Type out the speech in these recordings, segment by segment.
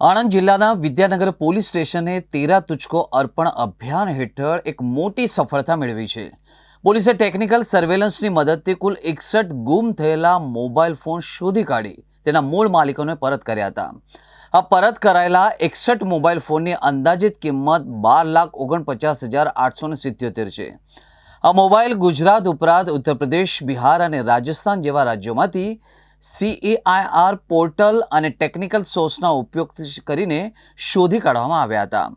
આણંદ જિલ્લાના વિદ્યાનગર પોલીસ સ્ટેશને તેરા તુચકો અર્પણ અભિયાન હેઠળ એક મોટી સફળતા મેળવી છે. પોલીસે ટેકનિકલ સર્વેલન્સની મદદથી કુલ એકસઠ ગુમ થયેલા મોબાઈલ ફોન શોધી કાઢી તેના મૂળ માલિકોને પરત કર્યા હતા. આ પરત કરાયેલા એકસઠ મોબાઈલ ફોનની અંદાજિત કિંમત બાર લાખ ઓગણપચાસ હજાર આઠસો ને સિત્યોતેર છે. આ મોબાઈલ ગુજરાત ઉપરાંત ઉત્તર પ્રદેશ બિહાર અને રાજસ્થાન જેવા રાજ્યોમાંથી સીએઆઈઆર પોર્ટલ અને ટેકનિકલ સોર્સના ઉપયોગ કરીને શોધી કાઢવામાં આવ્યા હતા.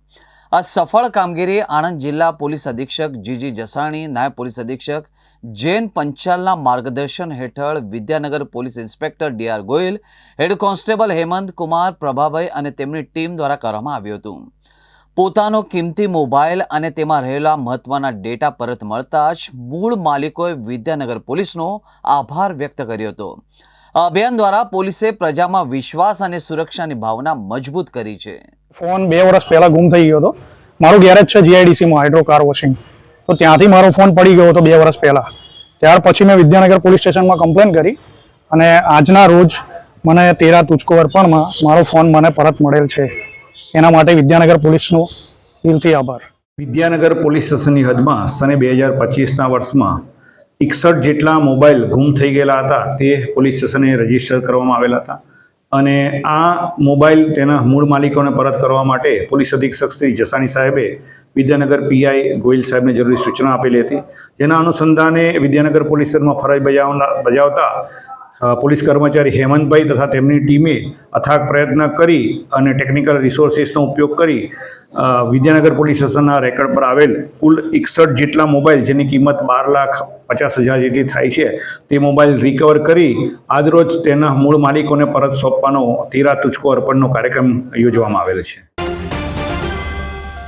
આ સફળ કામગીરી આણંદ જિલ્લા પોલીસ અધિક્ષક જીજી જસાણી, નાયબ પોલીસ અધિક્ષક જૈન પંચાલના માર્ગદર્શન હેઠળ Vidyanagar police inspector D R Goyal, head constable Hemant Kumar, Prabhabhai અને તેમની ટીમ દ્વારા કરવામાં આવ્યું હતું. પોતાનો કિંમતી મોબાઈલ અને તેમાં રહેલા મહત્વના ડેટા પરત મળતા જ મૂળ માલિકોએ વિદ્યાનગર પોલીસનો આભાર વ્યક્ત કર્યો હતો. આ અભિયાન દ્વારા પોલીસે પ્રજામાં વિશ્વાસ અને સુરક્ષાની ભાવના મજબૂત કરી છે. ફોન બે વર્ષ પહેલા ગુમ થઈ ગયો હતો. મારું ગેરેજ છે જીઆઈડીસીમાં હાઇડ્રો કાર વોશિંગ. તો ત્યાંથી મારો ફોન પડી ગયો હતો બે વર્ષ પહેલા. ત્યાર પછી મેં વિદ્યાનગર પોલીસ સ્ટેશનમાં કમ્પ્લેન કરી અને આજના રોજ મને તેરા તુચકો અર્પણમાં મારો ફોન મને પરત મળેલ છે. એના માટે વિદ્યાનગર પોલીસનો દિલથી આભાર. વિદ્યાનગર પોલીસ સ્ટેશનની હદમાં સને બે હજાર પચીસના વર્ષમાં એકસઠ જેટલા મોબાઈલ ગુમ થઈ ગયેલા હતા, તે પોલીસ સ્ટેશને રજિસ્ટર કરવામાં આવેલા હતા. અને આ મોબાઈલ તેના મૂળ માલિકોને પરત કરવા માટે પોલીસ અધિક્ષક શ્રી જસાણી સાહેબે વિદ્યાનગર પીઆઈ ગોયલ સાહેબને જરૂરી સૂચના આપેલી હતી. જેના અનુસંધાને વિદ્યાનગર પોલીસ સ્ટેશનમાં ફરજ બજાવના બજાવતા પોલીસ કર્મચારી હેમંતભાઈ તથા તેમની ટીમે અથાગ પ્રયત્ન કરી અને ટેકનિકલ રિસોર્સિસનો ઉપયોગ કરી વિદ્યાનગર પોલીસ સ્ટેશનના રેકર્ડ પર આવેલ કુલ એકસઠ જેટલા મોબાઈલ, જેની કિંમત બાર લાખ પચાસ હજાર જેટલી થાય છે, તે મોબાઈલ રિકવર કરી આજરોજ તેના મૂળ માલિકોને પરત સોંપવાનો તીરા તુચકો અર્પણનો કાર્યક્રમ યોજવામાં આવેલ છે.